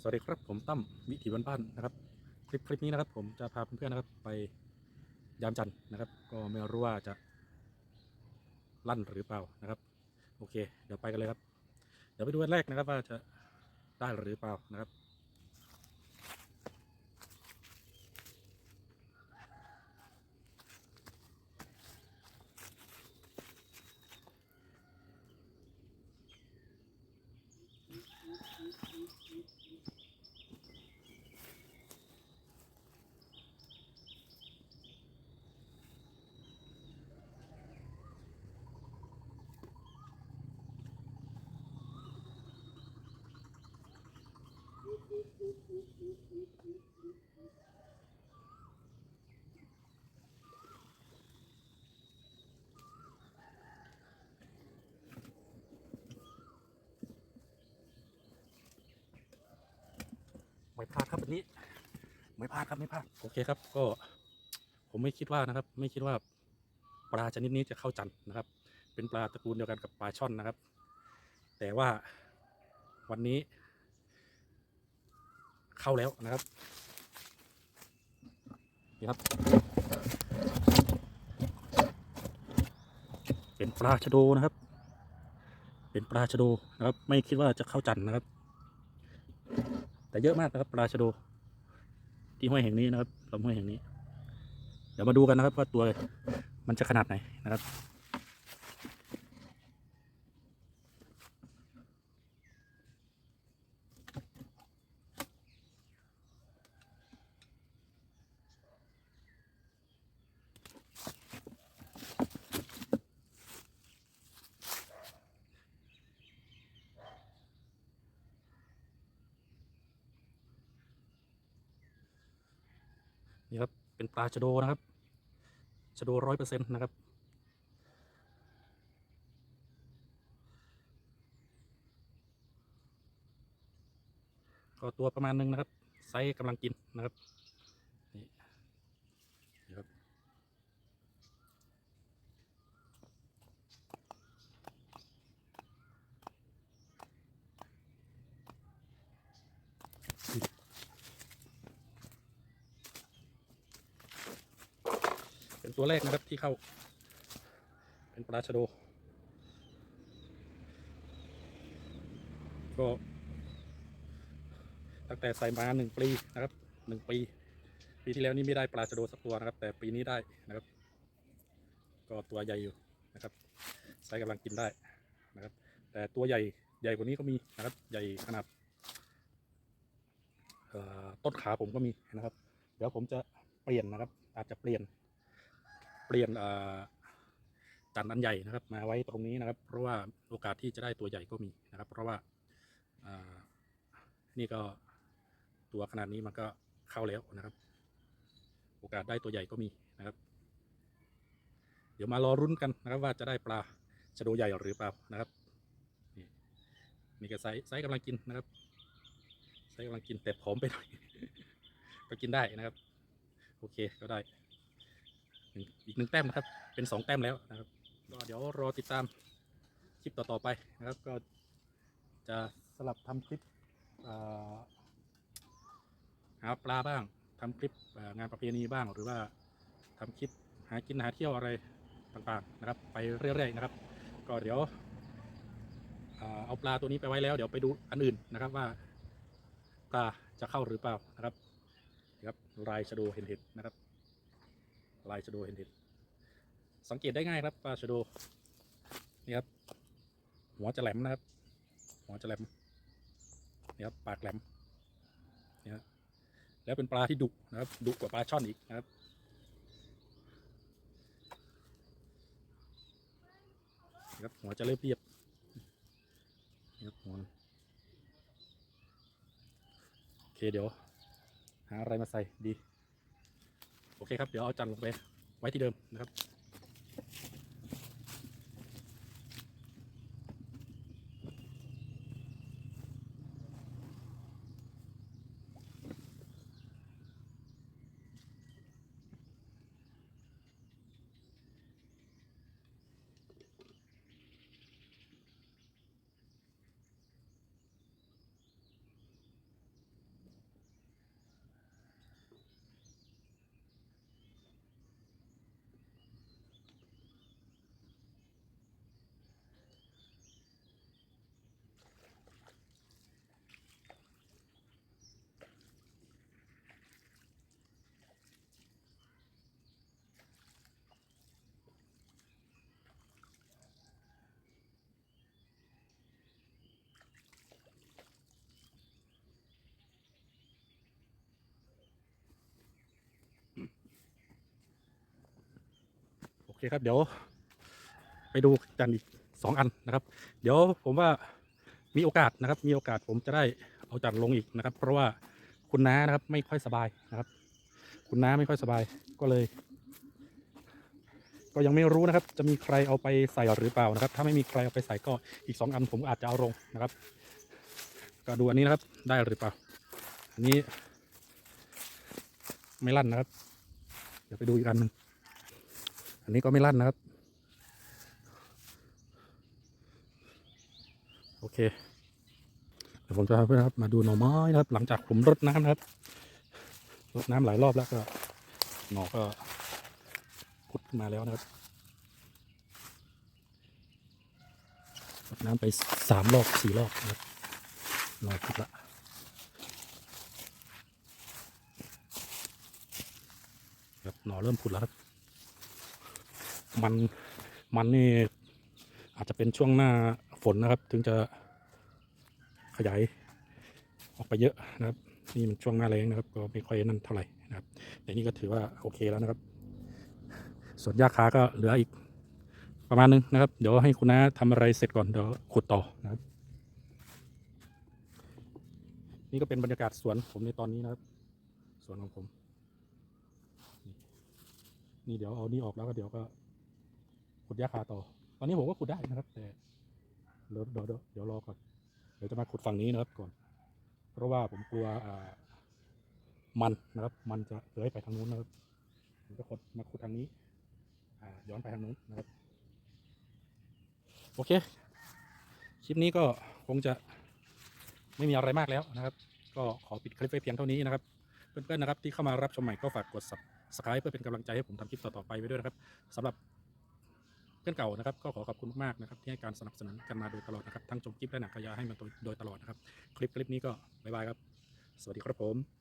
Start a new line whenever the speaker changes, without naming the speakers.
สวัสดีครับผมตั้มวิถีบ้านๆนะครับ คลิปคลิปนี้นะครับ ผมจะพาเพื่อนๆนะครับ ไปยามจันทร์นะครับ ก็ไม่รู้ว่าจะลั่นหรือเปล่านะครับ โอเค เดี๋ยวไปกันเลยครับ เดี๋ยวไปดูอันแรกนะครับ ว่าจะได้หรือเปล่านะครับ วันนี้ไม่พลาดครับไม่พลาดโอเคครับ ก็ ผมไม่คิดว่านะครับ ไม่คิดว่าปลาชนิดนี้จะเข้าจันทร์นะครับ เป็นปลาตระกูลเดียวกันกับปลาช่อนนะครับ แต่ว่าวันนี้ เข้าแล้วนะครับนี่ครับ เป็นปลาชะโดนะครับ เป็นปลาชะโดนะครับ ไม่คิดว่าจะเข้าจันทร์นะครับ แต่เยอะมากนะครับปลาชะโด ที่ห้วยแห่งนี้นะครับลำห้วยแห่งนี้ เดี๋ยวมาดูกันนะครับว่าตัวมันจะขนาดไหนนะครับ นี่ครับ เป็นปลาชะโดนะครับชะโดร้อยเปอร์เซ็นต์นะครับ ก็ตัวประมาณหนึงนะครับ ไซส์กำลังกินนะครับ นี่นี่ครับ เป็น ตัวแรกนะครับที่เข้า เป็นปลาชะโด ก็ตั้งแต่ใส่มาหนึ่งปีนะครับหนึ่งปี ปีที่แล้วนี่ไม่ได้ปลาชะโดสักตัวนะครับ แต่ปีนี้ได้นะครับ ก็ตัวใหญ่อยู่นะครับไซส์กำลังกินได้นะครับ แต่ตัวใหญ่ใหญ่กว่านี้ก็มีนะครับ ใหญ่ขนาดต้นขาผมก็มีนะครับ เดี๋ยวผมจะเปลี่ยนนะครับ อาจจะเปลี่ยน เปลี่ยนจันทร์อันใหญ่นะครับ มาไว้ตรงนี้นะครับ เพราะว่าโอกาสที่จะได้ตัวใหญ่ก็มีนะครับ เพราะว่าานี่ก็ตัวขนาดนี้มันก็เข้าแล้วนะครับ โอกาสได้ตัวใหญ่ก็มีนะครับ เดี๋ยวมารอรุ้นกันนะครับ ว่าจะได้ปลาชะโดใหญ่หรือเปล่านะครับนี่นี่ก็ไซส์ไซส์กำลังกินนะครับไซส์กำลังกินแต่ผอมไปหน่อย ก็กินได้นะครับ โอเคก็ได้ อีกหนึ่งแต้มนะครับ เป็นสองแต้มแล้วนะครับ ก็เดี๋ยวรอติดตามคลิปต่อๆไปนะครับ ก็จะสลับทำคลิปหาปลาบ้างทำคลิปงานประเพณีบ้าง หรือว่าทำคลิปหากินหาเที่ยวอะไรต่างๆนะครับ ไปเรื่อยๆนะครับ ก็เดี๋ยวเอาปลาตัวนี้ไปไว้แล้ว เดี๋ยวไปดูอันอื่นนะครับว่าปลาจะเข้าหรือเปล่านะครับนะครับลายชะโดเห็นเห็นนะครับ ลายชโดเห็นเห็นสังเกตได้ง่ายครับปลาชโดนี่ครับ หัวจะแหลมนะครับ หัวจะแหลมนี่ครับปากแหลมนี่ครับแล้วเป็นปลาที่ดุนะครับดุกว่าปลาช่อนอีกนะครับนี่ครับหัวจะเรียบเรียบนี่ครับหัวโอเคเดี๋ยว หาอะไรมาใส่ดี โอเคครับ เดี๋ยวเอาจันลงไปไว้ที่เดิมนะครับ เคครับเดี๋ยว ไปดูกันอีกสองอันนะครับ เดี๋ยวผมว่ามีโอกาสนะครับ มีโอกาสผมจะได้เอาจัดลงอีกนะครับ เพราะว่าคุณน้านะครับไม่ค่อยสบายนะครับ คุณน้าไม่ค่อยสบายก็เลย ก็ยังไม่รู้นะครับ จะมีใครเอาไปใส่หรือเปล่านะครับ ถ้าไม่มีใครเอาไปใส่ก็อีกสองอันผมอาจจะเอาลงนะครับ ก็ดูอันนี้นะครับได้หรือเปล่า อันนี้ ไม่ลั่นนะครับ เดี๋ยวไปดูอีกอันหนึ่ง อันนี้ก็ไม่ลั่นนะครับ โอเค เดี๋ยวผมจะพาเพื่อนครับ มาดูหน่อไม้นะครับ หลังจากผมรดน้ำนะครับ รดน้ำหลายรอบแล้วก็ หน่อก็พุดขึ้นมาแล้วนะครับรดน้ำไปสามรอบสี่รอบนะครับหน่อพุดละครับหน่อเริ่มพุดแล้วครับ มันมันนี่อาจจะเป็นช่วงหน้าฝนนะครับ ถึงจะขยายออกไปเยอะนะครับ นี่มันช่วงหน้าแรงนะครับ ก็ไม่ค่อยนั่นเท่าไหร่นะครับ แต่นี่ก็ถือว่าโอเคแล้วนะครับ ส่วนหญ้าคาก็เหลืออีกประมาณนึงนะครับ เดี๋ยวให้คุณน้าทำอะไรเสร็จก่อนเดี๋ยวขุดต่อนะครับ นี่ก็เป็นบรรยากาศสวนผมในตอนนี้นะครับ สวนของผม นี่เดี๋ยวเอานี่ออกแล้วก็เดี๋ยวก็ ขุดหญ้าคาต่อ ตอนนี้ผมก็ขุดได้นะครับ แต่เดี๋ยวเดี๋ยวเดี๋ยวรอก่อน เดี๋ยวจะมาขุดฝั่งนี้นะครับก่อน เพราะว่าผมกลัวมันนะครับ มันจะเลื้อยไปทางนู้นนะครับผมจะขุดมาขุดทางนี้ย้อนไปทางนู้นนะครับ โอเค คลิปนี้ก็คงจะไม่มีอะไรมากแล้วนะครับ ก็ขอปิดคลิปไว้เพียงเท่านี้นะครับ เพื่อนๆนะครับที่เข้ามารับชมใหม่ก็ฝากกด subscribe เพื่อเป็นกำลังใจให้ผมทำคลิปต่อๆไปไว้ด้วยนะครับสำหรับ เพื่อนเก่านะครับก็ขอขอบคุณมากๆนะครับที่ให้การสนับสนุนกันมาโดยตลอดนะครับทั้งชมคลิปและหนังขยาให้มาโดยโดยตลอดนะครับคลิปคลิปนี้ก็บ๊ายบายครับ สวัสดีครับผม